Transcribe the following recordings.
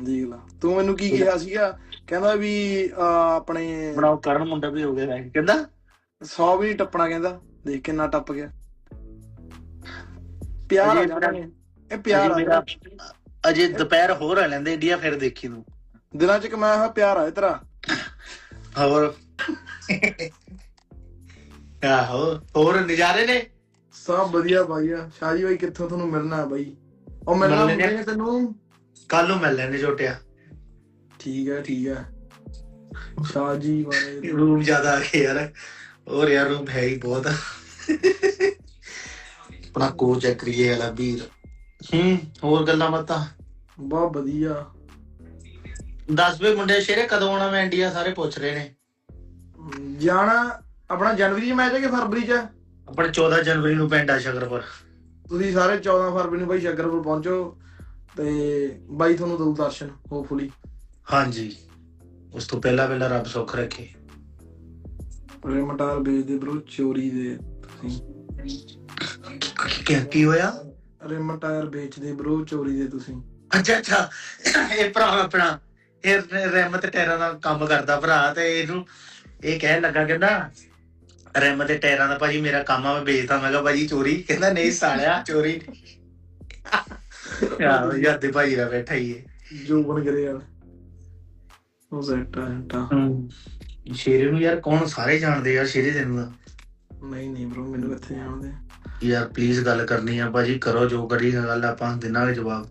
ਦੇਖ ਲਾ। ਤੂੰ ਮੈਨੂੰ ਕੀ ਕਿਹਾ ਸੀਗਾ? ਕਹਿੰਦਾ ਵੀ ਆਪਣੇ ਬਣਾਓ ਕਰਨ ਮੁੰਡਾ ਵੀ ਹੋ ਗਿਆ ਵੈਸੇ। ਕਹਿੰਦਾ? 100 ਵੀ ਟੱਪਣਾ ਕਹਿੰਦਾ। ਦੇਖ ਕਿੰਨਾ ਟੱਪ ਗਿਆ। ਪਿਆਰ ਆ ਇਹ। ਪਿਆਰ ਆ ਮੇਰਾ ਅਜੇ ਦੁਪਹਿਰ ਹੋਰ ਆ ਲੈਂਦੇ ਇੰਡੀਆ ਫਿਰ ਦੇਖੀ ਤੂੰ ਦਿਨਾਂ ਚ ਕਮਾਇਆ ਹੋਇਆ ਪਿਆਰ ਆ ਇਹ ਤੇਰਾ। ਹੋਰ। ਆਹੋ ਹੋਰ ਨਜ਼ਾਰੇ ਨੇ? ਸਭ ਵਧੀਆ ਬਾਈ ਆ। ਸ਼ਾਜੀ ਬਾਈ ਕਿੱਥੋਂ ਤੁਹਾਨੂੰ ਮਿਲਣਾ ਹੈ ਬਾਈ? ਉਹ ਮਿਲਣਾ ਮਿਲਣੇ ਹੁੰਦੇ ਨੇ ਤੈਨੂੰ? ਕੱਲ ਨੂੰ ਮਿਲ ਲੈਣੇ ਛੋਟਿਆ। ਠੀਕ ਹੈ ਠੀਕ ਹੈ ਸ਼ਾਜੀ ਬਾਰੇ ਰੂਮ ਜ਼ਿਆਦਾ ਆ ਗਿਆ ਯਾਰ। ਹੋਰ ਯਾਰ ਰੂਮ ਹੈ ਹੀ ਬਹੁਤ। ਆਪਣਾ ਕੋਚ ਹੈ ਕਰੀਏ ਵਾਲਾ ਵੀਰ। ਹੂੰ ਹੋਰ ਗੱਲਾਂ ਬਾਤਾਂ? ਬਹੁਤ ਵਧੀਆ। ਦੱਸ ਵੇ ਮੁੰਡੇ ਸ਼ੇਰੇ ਕਦੋਂ ਆਉਣਾ ਮੈਂ ਇੰਡੀਆ? ਸਾਰੇ ਪੁੱਛ ਰਹੇ ਨੇ। ਜਾਣਾ ਆਪਣਾ ਜਨਵਰੀ ਚ ਮੈਚ ਹੈ ਕਿ ਫਰਵਰੀ ਚ? ਆਪਣੇ 14 ਜਨਵਰੀ ਨੂੰ ਪਿੰਡ ਆ ਸ਼ਕਰਪੁਰ ਤੁਸੀਂ ਸਾਰੇ 14 ਫਰਵਰੀ ਨੂੰ ਬਾਈ ਸ਼ਕਰਪੁਰ ਪਹੁੰਚੋ। ਤੇ ਬਾਈ ਤੁਹਾਨੂੰ ਦਊ ਦਰਸ਼ਨ ਹੋਪਫੁਲੀ ਹਾਂਜੀ। ਉਸ ਤੋਂ ਪਹਿਲਾਂ ਪਹਿਲਾਂ ਰੱਬ ਸੁੱਖ ਰੱਖੇ। ਰੇਮਟਾਰ ਵੇਚਦੇ ਬ్రో ਚੋਰੀ ਦੇ ਤੁਸੀਂ। ਕੀ ਕੀ ਹੋਇਆ? ਰਿਮ ਟਾਇਰ ਵੇਚਦੇ ਬ్రో ਚੋਰੀ ਦੇ ਤੁਸੀਂ। ਅੱਛਾ ਅੱਛਾ। ਇਹ ਭਰਾ ਆਪਣਾ ਇਹ ਰਿਮ ਤੇ ਟਾਇਰਾਂ ਦਾ ਕੰਮ ਕਰਦਾ ਭਰਾ ਤੇ ਇਹਨੂੰ ਇਹ ਕਹਿਣ ਲੱਗਾ ਕਹਿੰਦਾ ਰਿਮ ਤੇ ਟਾਇਰਾਂ ਦਾ ਭਾਜੀ ਮੇਰਾ ਕੰਮ ਆ ਮੈਂ ਵੇਚਦਾ। ਮੈਂ ਕਿਹਾ ਭਾਜੀ ਚੋਰੀ ਕਹਿੰਦਾ ਨਹੀਂ ਸਾਲਿਆ ਚੋਰੀ। ਯਾਰ ਯਾਰ ਦੇ ਭਾਈ ਦਾ ਬੈਠਾ ਹੀ ਹੈ। ਜੋ ਬਣ ਕਰੇ ਯਾਰ ਉਹ ਜ਼ੈਟਾ ਜ਼ੈਟਾ ਸ਼ੇਰੇ ਨੂੰ ਯਾਰ ਕੌਣ ਸਾਰੇ ਜਾਣਦੇ ਯਾਰ ਸ਼ੇਰੇ ਤੈਨੂੰ ਦਾ ਨਹੀਂ ਨਹੀਂ ਬ్రో ਮੈਨੂੰ ਕਿੱਥੇ ਜਾਣਦੇ? ਯਾਰ ਪਲੀਜ਼ ਗੱਲ ਕਰਨੀ ਆ ਭਾਜੀ ਕਰੋ ਜੋ ਕਰੀ ਗੱਲ ਆਪਾਂ ਦਿਨਾਂਗੇ ਜਵਾਬ।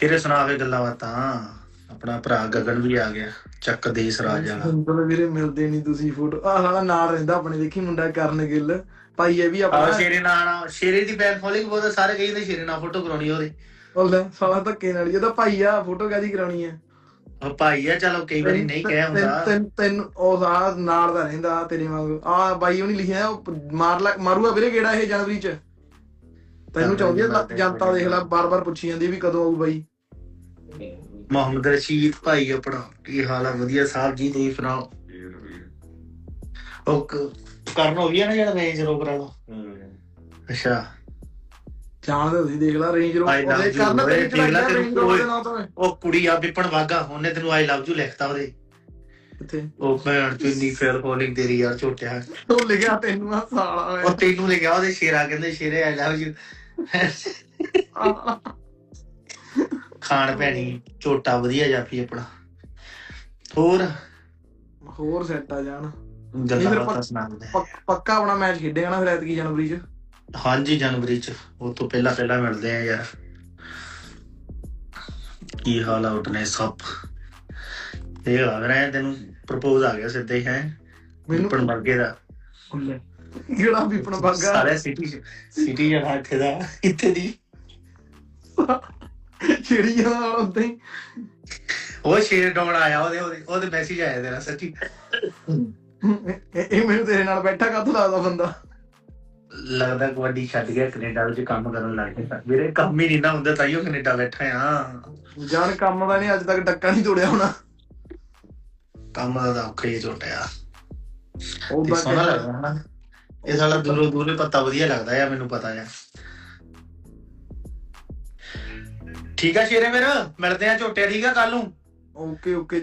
ਤੇਰੇ ਸੁਣਾਵੇ ਗੱਲਾਂ ਬਾਤਾਂ। ਆਪਣਾ ਭਰਾ ਗਗਨ ਵੀ ਆ ਗਿਆ ਚੱਕ ਦੇਸ ਰਾਜ। ਵਾਲਾ ਹੁਣ ਵੀਰੇ ਮਿਲਦੇ ਨਹੀਂ ਤੁਸੀਂ ਫੋਟੋ। ਆਹ ਸਾਲਾ ਨਾਲ ਰਹਿੰਦਾ ਆਪਣੇ ਦੇਖੀ ਮੁੰਡਾ ਕਰਨ ਗਿੱਲ। ਭਾਈ ਇਹ ਵੀ ਆ ਆਪਣਾ ਸ਼ੇਰੇ ਨਾਲ ਸ਼ੇਰੇ ਦੀ ਬੈਕ ਫੋਲੋਇੰਗ ਬਹੁਤ ਸਾਰੇ ਕਹਿੰਦੇ ਸ਼ੇਰੇ ਨਾਲ ਫੋਟੋ ਕਰਾਉਣੀ ਉਹਦੇ। ਉਹ ਲੈ ਸਾਲਾ ਧੱਕੇ ਨਾਲ ਜਿਹਦਾ ਭਾਈ ਆ ਫੋਟੋ ਕਾਦੀ ਕਰਾਉਣੀ ਹੈ ਉਹ ਭਾਈ ਆ ਚਲੋ ਕਈ ਵਾਰੀ ਨਹੀਂ ਕਹਿ ਹੁੰਦਾ। ਤੈਨੂੰ ਤੈਨੂੰ ਉਹ ਸਾਲਾ ਨਾਲ ਦਾ ਰਹਿੰਦਾ ਤੇਰੇ ਵਾਂਗ। ਆ ਬਾਈ ਉਹਨੇ ਲਿਖਿਆ ਉਹ ਮਾਰ ਲੈ ਮਾਰੂਗਾ ਵੀਰੇ ਕਿਹੜਾ ਇਹ ਜਨਵਰੀ ਚ? ਤੈਨੂੰ ਚਾਹੁੰਦੀ ਆ ਜਨਤਾ ਦੇਖ ਲੈ ਬਾਰ-ਬਾਰ ਪੁੱਛੀ ਜਾਂਦੀ ਵੀ ਕਦੋਂ ਆਊ ਬਾਈ। ਮੁਹੰਮਦ ਰਸ਼ੀਦ ਭਾਈ ਆਪਣਾ ਕੀ ਹਾਲ ਆ? ਵਧੀਆ ਸਾਹਿਬ ਜੀ ਤੁਸੀਂ ਸੁਣਾਓ? ਉਹ ਕਰਨ ਹੋ ਗਿਆ ਨਾ ਜਿਹੜਾ ਰੇਂਜ ਰੋਵਰ ਵਾਲਾ? ਅੱਛਾ। ਜਾਣਦੇ ਤੁਸੀਂ ਦੇਖ ਲੈ ਰੇਂਜ ਰੋਵਰ you, ਕਰਨ ਚੜਾਈ ਦੇਖ ਲੈ ਰੇਂਜ ਤੈਨੂੰ ਰੋਵਰ ਦੇ ਨਾਂ ਤੋਂ। ਉਹ ਕੁੜੀ ਆ ਵਿਪਨ ਵਾਗਾ ਉਹਨੇ ਤੈਨੂੰ ਆਈ ਲਵ ਯੂ ਲਿਖਤਾ ਉਹਦੇ। ਕਿੱਥੇ? ਉਹ ਭੈਣ ਚ ਇੰਨੀ ਫੇਰ ਫੋਲਿੰਗ ਤੇਰੀ ਯਾਰ ਝੋਟਿਆ ਉਹ ਲਿਖਿਆ ਤੈਨੂੰ ਆ ਸਾਲਾ ਉਹ ਤੈਨੂੰ ਲਿਖਿਆ ਉਹਦੇ ਸ਼ੇਰਾ ਕਹਿੰਦੇ ਸ਼ੇਰੇ ਆਈ ਲਵ ਯੂ ਖਾਣ ਪੈਣੀ ਝੋਟਾ ਵਧੀਆ ਜਾਫੀ ਆਪਣਾ। ਹੋਰ? ਹੋਰ ਸੈੱਟ ਆ ਜਾਣ। ਗੱਲਾਂ ਫਿਰ ਬਾਤਾਂ ਪੱਕ- ਸੁਣਾਉਂਦੇ ਪੱਕ- ਆਪਣਾ ਮੈਚ ਖੇਡੇਗਾ ਨਾ ਫਿਰ ਐਤਕੀ ਜਨਵਰੀ ਚ? ਹਾਂਜੀ ਜਨਵਰੀ ਚ। ਉਹ ਤੋਂ ਪਹਿਲਾਂ ਪਹਿਲਾਂ ਮਿਲਦੇ ਆ ਯਾਰ। ਕੀ ਹਾਲ ਆ ਉਟਨੇ ਸਭ? ਇਹ ਆ ਰਿਹਾ ਤੈਨੂੰ ਪ੍ਰਪੋਜ਼ ਆ ਗਿਆ ਸਿੱਧੇ ਹੀ। ਮੈਨੂੰ ਵਿਪਨ ਵਰਗੇ ਦਾ। ਕਿਹੜਾ ਵਿਪਨ ਬਾਗਾ? ਸਾਰੇ ਸਿਟੀ ਸਿਟੀ ਜਣਾ ਇੱਥੇ ਦਾ। ਇੱਥੇ ਦੀ। ਚਿੜੀ ਨਾਲ ਉਦਾਂ ਹੀ। ਉਹ ਸ਼ੇਰ ਡਾਉਣ ਆਇਆ ਉਹਦੇ ਉਹਦੇ ਉਹਦੇ ਮੈਸੇਜ ਆਇਆ ਤੇਰਾ ਸੱਚੀ। ਇਹ ਇਹ ਮੈਨੂੰ ਤੇਰੇ ਨਾਲ ਬੈਠਾ ਕਾਹਤੋਂ ਲੱਗਦਾ ਬੰਦਾ? ਲੱਗਦਾ ਕਬੱਡੀ ਛੱਡ ਗਿਆ ਕੈਨੇਡਾ ਵਿੱਚ ਕੰਮ ਕਰਨ ਲੱਗ ਗਿਆ। ਵੀਰੇ ਕੰਮ ਹੀ ਨਹੀਂ ਨਾ ਹੁੰਦਾ ਤਾਈਓ ਕੈਨੇਡਾ ਬੈਠਾ ਆ। ਜਾਨ ਕੰਮ ਦਾ ਨਹੀਂ ਅੱਜ ਤੱਕ ਡੱਕਾ ਨਹੀਂ ਤੋੜਿਆ ਹੋਣਾ। ਕੰਮ ਦਾ ਤਾਂ ਔਖਾ ਹੀ ਝੋਟਿਆ ਤੇ ਸੋਹਣਾ ਲੱਗਦਾ ਹਨਾ। ਇਹ ਸਾਲਾ ਦੂਰੋਂ ਦੂਰੇ ਪੱਤਾ ਵਧੀਆ ਲੱਗਦਾ ਆ ਮੈਨੂੰ ਪਤਾ ਆ। ਠੀਕ ਆ ਸ਼ੇਰੇ ਮੇਰਾ ਮਿਲਦੇ ਆ ਝੋਟਿਆ ਠੀਕ ਆ ਕੱਲ ਨੂੰ। Okay okay.